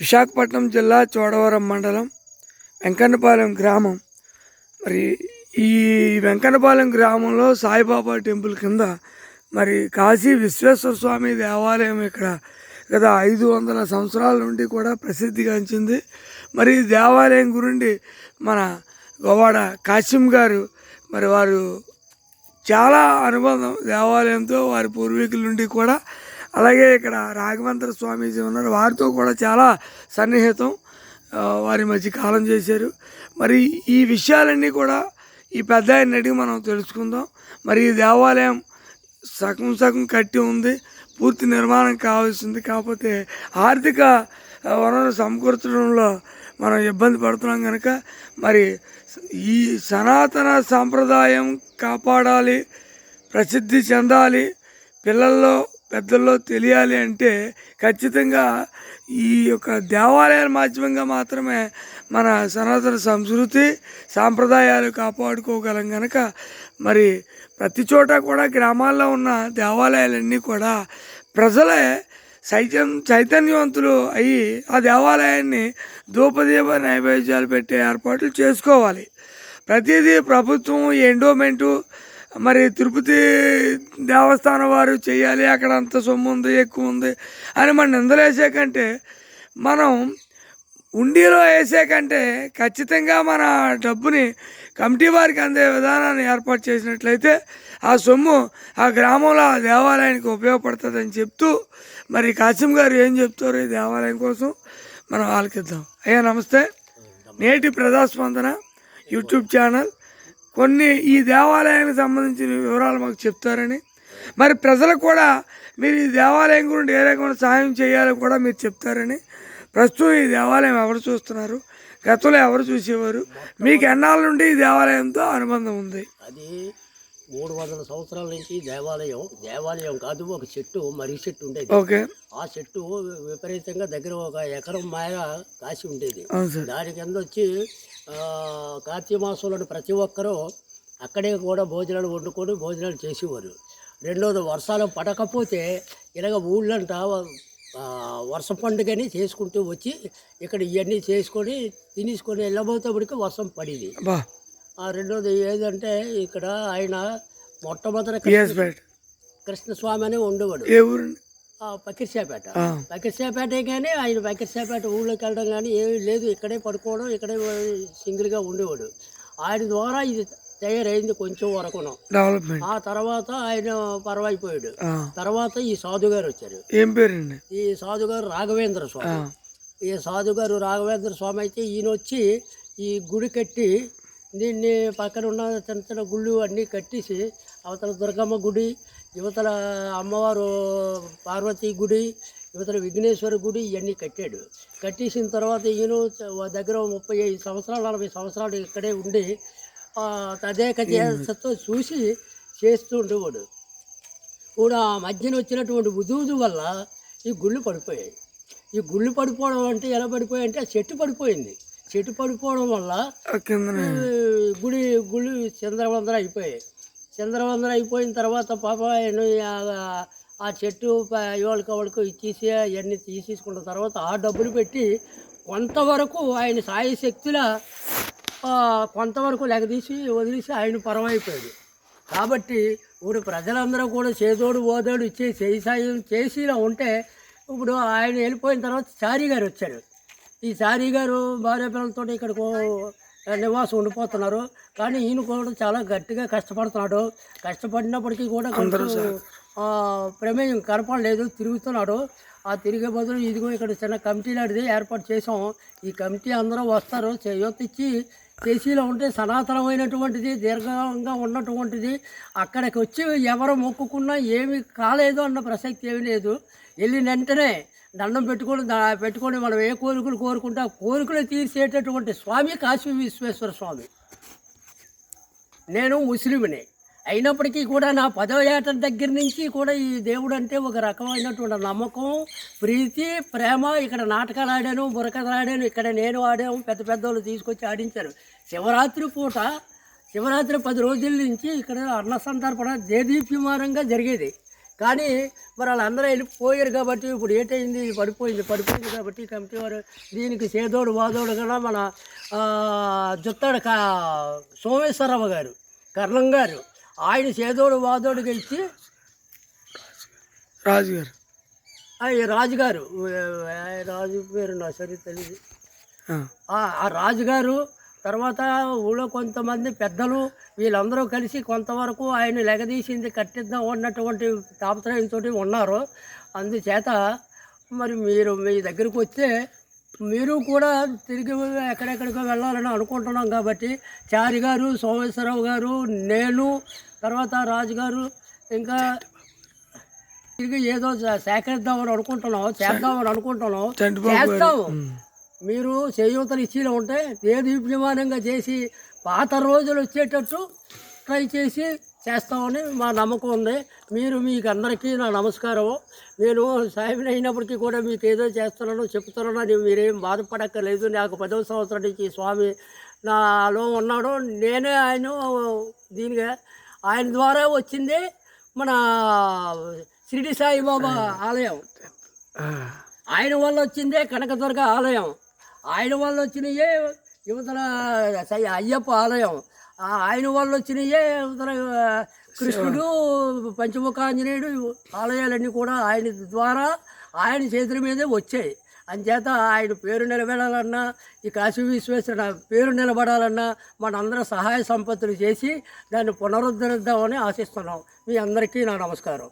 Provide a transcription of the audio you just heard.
విశాఖపట్నం జిల్లా చోడవరం మండలం వెంకన్నపాలెం గ్రామం. మరి ఈ వెంకన్నపాలెం గ్రామంలో సాయిబాబా టెంపుల్ కింద మరి కాశీ విశ్వేశ్వర స్వామి దేవాలయం ఇక్కడ గత ఐదు వందల సంవత్సరాల నుండి కూడా ప్రసిద్ధిగాంచింది మరి ఈ దేవాలయం గురించి మన గోవాడ కాశీం గారు మరి వారు చాలా అనుబంధం దేవాలయంతో వారి పూర్వీకుల నుండి కూడా అలాగే ఇక్కడ రాఘవేంద్ర స్వామీజీ ఉన్నారు. వారితో కూడా చాలా సన్నిహితం వారి మధ్య కాలం చేశారు. మరి ఈ విషయాలన్నీ కూడా ఈ పెద్ద ఆయన అడిగి మనం తెలుసుకుందాం. మరి ఈ దేవాలయం సగం సగం కట్టి ఉంది పూర్తి నిర్మాణం కావాల్సింది. కాకపోతే ఆర్థిక వనరులు సమకూర్చడంలో మనం ఇబ్బంది పడుతున్నాం కనుక మరి ఈ సనాతన సాంప్రదాయం కాపాడాలి ప్రసిద్ధి చెందాలి పిల్లల్లో పెద్దల్లో తెలియాలి అంటే ఖచ్చితంగా ఈ యొక్క దేవాలయాల మాధ్యమంగా మాత్రమే మన సనాతన సంస్కృతి సాంప్రదాయాలు కాపాడుకోగలం కనుక మరి ప్రతి చోట కూడా గ్రామాల్లో ఉన్న దేవాలయాలన్నీ కూడా ప్రజలే చైతన్ చైతన్యవంతులు అయ్యి ఆ దేవాలయాన్ని ధూపదీప నైవేద్యాలు పెట్టే ఏర్పాట్లు చేసుకోవాలి. ప్రతిదీ ప్రభుత్వం ఎండోమెంటు మరి తిరుపతి దేవస్థానం వారు చేయాలి అక్కడ అంత సొమ్ము ఉంది ఎక్కువ ఉంది అని మనం నిందలేసే కంటే మనం ఉండిలో వేసే కంటే ఖచ్చితంగా మన డబ్బుని కమిటీ వారికి అందే విధానాన్ని ఏర్పాటు చేసినట్లయితే ఆ సొమ్ము ఆ గ్రామంలో ఆ దేవాలయానికి ఉపయోగపడుతుందని చెప్తూ మరి కాసిం గారు ఏం చెప్తారు ఈ దేవాలయం కోసం మనం ఆలకిద్దాం. అయ్యా నమస్తే. నేటి ప్రజాస్పందన యూట్యూబ్ ఛానల్ కొన్ని ఈ దేవాలయానికి సంబంధించిన వివరాలు మాకు చెప్తారని. మరి ప్రజలకు కూడా మీరు ఈ దేవాలయం గురించి ఏ రకమైన సహాయం చేయాలో కూడా మీరు చెప్తారని. ప్రస్తుతం ఈ దేవాలయం ఎవరు చూస్తున్నారు? గతంలో ఎవరు చూసేవారు? మీకు ఎన్నాళ్ళ నుండి ఈ దేవాలయంతో అనుబంధం ఉంది? అది మూడు వందల సంవత్సరాల నుంచి దేవాలయం దేవాలయం కాదు ఒక చెట్టు మర్రి చెట్టు ఉండేది. ఓకే. ఆ చెట్టు విపరీతంగా దగ్గర ఒక ఎకరం మాయ కాసి ఉండేది. దాని కింద వచ్చి కార్తీక మాసంలో ప్రతి ఒక్కరూ అక్కడే కూడా భోజనాలు వండుకొని భోజనాలు చేసేవారు. రెండోది వర్షాలు పడకపోతే ఇలాగ ఊళ్ళంట వర్ష పండుగని చేసుకుంటూ వచ్చి ఇక్కడ ఇవన్నీ చేసుకొని తినేసుకొని వెళ్ళబోతేప్పటికి వర్షం పడింది. రెండోది ఏదంటే ఇక్కడ ఆయన మొట్టమొదటి కృష్ణస్వామి అని ఉండేవాడు. ఏ ఆ, పకిర్సాపేట కానీ ఆయన పకిర్సాపేట ఊళ్ళోకి వెళ్ళడం కానీ ఏమీ లేదు. ఇక్కడే పడుకోవడం ఇక్కడే సింగిల్గా ఉండేవాడు. ఆయన ద్వారా ఇది తయారైంది కొంచెం వరకును డెవలప్మెంట్. ఆ తర్వాత ఆయన పరవైపోయాడు. తర్వాత ఈ సాధు గారు వచ్చారు. ఏం పేరండి? ఈ సాధు గారు రాఘవేంద్ర స్వామి. ఈ సాధు గారు రాఘవేంద్ర స్వామి అయితే ఈయన వచ్చి ఈ గుడి కట్టి దీన్ని పక్కన ఉన్న చిన్న చిన్న గుళ్ళు అన్నీ కట్టేసి అవతల దుర్గమ్మ గుడి యువతల అమ్మవారు పార్వతీ గుడి యువతల విఘ్నేశ్వర గుడి ఇవన్నీ కట్టాడు. కట్టేసిన తర్వాత ఈయన దగ్గర ముప్పై ఐదు సంవత్సరాలు నలభై సంవత్సరాలు ఇక్కడే ఉండి తదేక చేస్తూ చూసి చేస్తూ ఉండేవాడు. కూడా ఆ మధ్యన వచ్చినటువంటి ఉదువుదు వల్ల ఈ గుళ్ళు పడిపోయాయి. ఈ గుళ్ళు పడిపోవడం అంటే ఎలా పడిపోయాయి అంటే ఆ చెట్టు పడిపోయింది. చెట్టు పడిపోవడం వల్ల గుడి గుళ్ళు చంద్రవందర అయిపోయాయి. చంద్రవందర అయిపోయిన తర్వాత పాప ఆయన ఆ- చెట్టు ఇవాళకి వాళ్ళకి ఇచ్చేసి అవన్నీ తీసేసుకున్న తర్వాత ఆ డబ్బులు పెట్టి కొంతవరకు ఆయన సాయ శక్తుల కొంతవరకు లెగదీసి వదిలేసి ఆయన పరమైపోయాడు. కాబట్టి ఇప్పుడు ప్రజలందరూ కూడా చేదోడు ఓదోడు ఇచ్చే చేయి సాయం చేసి ఉంటే ఇప్పుడు ఆయన వెళ్ళిపోయిన తర్వాత చారీ గారు వచ్చాడు ఈ చారీ గారు భార్య పిల్లలతో ఇక్కడికి నివాసం ఉండిపోతున్నారు. కానీ ఈయన కూడా చాలా గట్టిగా కష్టపడుతున్నాడు. కష్టపడినప్పటికీ కూడా కొంచెం ప్రమేయం కనపడలేదు. తిరుగుతున్నాడు. ఆ తిరిగే బదులు ఇదిగో ఇక్కడ చిన్న కమిటీ లాంటిది ఏర్పాటు చేసాం ఈ కమిటీ అందరూ వస్తారు. చేయొత్తిచ్చి చేసీలో ఉంటే సనాతనమైనటువంటిది దీర్ఘంగా ఉన్నటువంటిది అక్కడికి వచ్చి ఎవరు మొక్కుకున్నా ఏమి కాలేదు అన్న ప్రసక్తి ఏమీ లేదు. వెళ్ళిన వెంటనే దండం పెట్టుకొని పెట్టుకొని మనం ఏ కోరికలు కోరుకుంటా కోరికలు తీర్చేటటువంటి స్వామి కాశీ విశ్వేశ్వర స్వామి. నేను ముస్లింని అయినప్పటికీ కూడా నా పదవ ఏట దగ్గర నుంచి కూడా ఈ దేవుడు అంటే ఒక రకమైనటువంటి నమ్మకం ప్రీతి ప్రేమ. ఇక్కడ నాటకాలు ఆడాను బురకలు ఆడాను ఇక్కడ నేను ఆడాము పెద్ద పెద్దోళ్ళు తీసుకొచ్చి ఆడించారు. శివరాత్రి పూట శివరాత్రి పది రోజుల నుంచి ఇక్కడ అన్న సంతర్పణ దేదీప్యమానంగా జరిగేది. కానీ మరి వాళ్ళందరూ వెళ్ళిపోయారు కాబట్టి ఇప్పుడు ఏంటైంది? పడిపోయింది పడిపోయింది కాబట్టి కమిటీ వారు దీనికి సేదోడు వాదోడు కూడా మన జుత్తాడు కా సోమేశ్వరరావు గారు కర్ణం గారు ఆయన సేదోడు వాదోడుగా ఇచ్చి రాజుగారు. రాజుగారు రాజు పేరు నా సరి తెలియదు ఆ రాజుగారు తర్వాత ఊళ్ళో కొంతమంది పెద్దలు వీళ్ళందరూ కలిసి కొంతవరకు ఆయన లెగదీసింది కట్టిద్దాం అన్నటువంటి తాపత్రయంతో ఉన్నారు. అందుచేత మరి మీరు మీ దగ్గరికి వస్తే మీరు కూడా తిరిగి ఎక్కడెక్కడికో వెళ్ళాలని అనుకుంటున్నాం కాబట్టి చారి గారు సోమేశ్వరరావు గారు నేను తర్వాత రాజుగారు ఇంకా తిరిగి ఏదో సేకరిద్దామని అనుకుంటున్నాం చేద్దామని అనుకుంటున్నాం. గారు. చేస్తాము. మీరు చేయూతలు ఇచ్చిలో ఉంటే దేదీప్యమానంగా చేసి పాత రోజులు వచ్చేటట్టు ట్రై చేసి చేస్తామని మా నమ్మకం ఉంది. మీరు మీకు అందరికీ నా నమస్కారం నేను సాయిబుని అయినప్పటికీ కూడా మీకు ఏదో చేస్తున్నానో చెప్తున్నానో అని మీరేం బాధపడక్కర్లేదు. నాకు పదవ సంవత్సరం నుంచి స్వామి నాలో ఉన్నాడు. నేనే ఆయన దీనిగా ఆయన ద్వారా వచ్చింది మన షిరిడి సాయిబాబా ఆలయం. ఆయన వల్ల వచ్చిందే కనకదుర్గ ఆలయం. ఆయన వల్ల వచ్చినయే యువతల అయ్యప్ప ఆలయం ఆయన వల్ల వచ్చినయే యువతల కృష్ణుడు పంచముఖాంజనేయుడు ఆలయాలన్నీ కూడా ఆయన ద్వారా ఆయన చేతుల మీదే వచ్చాయి. అంచేత ఆయన పేరు నిలబెడాలన్నా ఈ కాశీ విశ్వేశ్వర పేరు నిలబడాలన్నా మనందరం సహాయ సంపత్తులు చేసి దాన్ని పునరుద్ధరిద్దామని ఆశిస్తున్నాం. మీ అందరికీ నా నమస్కారం.